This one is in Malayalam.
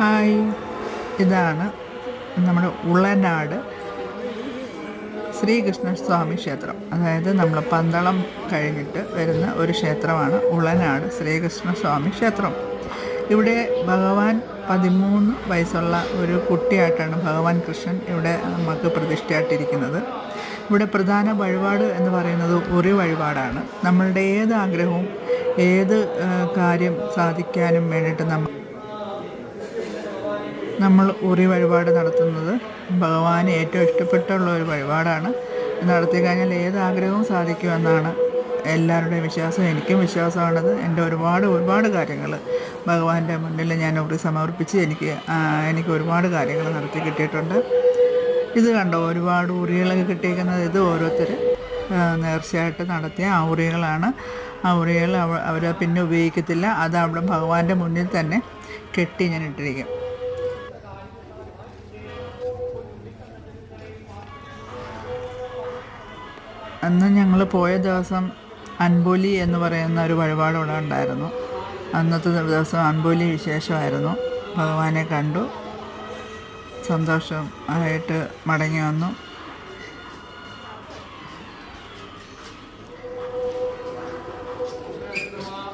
ഹായ്. ഇതാണ് നമ്മുടെ ഉളനാട് ശ്രീകൃഷ്ണസ്വാമി ക്ഷേത്രം. അതായത് നമ്മൾ പന്തളം കഴിഞ്ഞിട്ട് വരുന്ന ഒരു ക്ഷേത്രമാണ് ഉളനാട് ശ്രീകൃഷ്ണസ്വാമി ക്ഷേത്രം. ഇവിടെ ഭഗവാൻ പതിമൂന്ന് വയസ്സുള്ള ഒരു കുട്ടിയായിട്ടാണ് ഭഗവാൻ കൃഷ്ണൻ ഇവിടെ നമുക്ക് പ്രതിഷ്ഠയായിട്ടിരിക്കുന്നത്. ഇവിടെ പ്രധാന വഴിപാട് എന്ന് പറയുന്നത് ഒരു വഴിപാടാണ്. നമ്മളുടെ ഏത് ആഗ്രഹവും ഏത് കാര്യം സാധിക്കാനും വേണ്ടിയിട്ട് നമ്മൾ നമ്മൾ ഉറി വഴിപാട് നടത്തുന്നത് ഭഗവാന് ഏറ്റവും ഇഷ്ടപ്പെട്ടുള്ള ഒരു വഴിപാടാണ്. നടത്തി കഴിഞ്ഞാൽ ഏത് ആഗ്രഹവും സാധിക്കുമെന്നാണ് എല്ലാവരുടെയും വിശ്വാസം. എനിക്കും വിശ്വാസമാണത്. എന്റെ ഒരുപാട് ഒരുപാട് കാര്യങ്ങൾ ഭഗവാന്റെ മുന്നിൽ ഞാൻ ഉറി സമർപ്പിച്ച് എനിക്ക് എനിക്ക് ഒരുപാട് കാര്യങ്ങൾ നടത്തി കിട്ടിയിട്ടുണ്ട്. ഇത് കണ്ടോ? ഒരുപാട് ഉറികളൊക്കെ കിട്ടിയിരിക്കുന്നത് ഇത് ഓരോരുത്തർ നേർച്ചയായിട്ട് നടത്തിയ ആ ഉറികളാണ് ആ ഉറികൾ അവർ പിന്നെ ഉപയോഗിക്കത്തില്ല. അത് അവിടെ ഭഗവാന്റെ മുന്നിൽ തന്നെ കെട്ടി ഞാൻ ഇട്ടിരിക്കും. അന്ന് ഞങ്ങൾ പോയ ദിവസം അൻബോലി എന്ന് പറയുന്ന ഒരു വഴിപാട് ഇവിടെ ഉണ്ടായിരുന്നു. അന്നത്തെ ദിവസം അൻബോലി വിശേഷമായിരുന്നു. ഭഗവാനെ കണ്ടു. സന്തോഷം ആയിട്ട് മടങ്ങി വന്നു.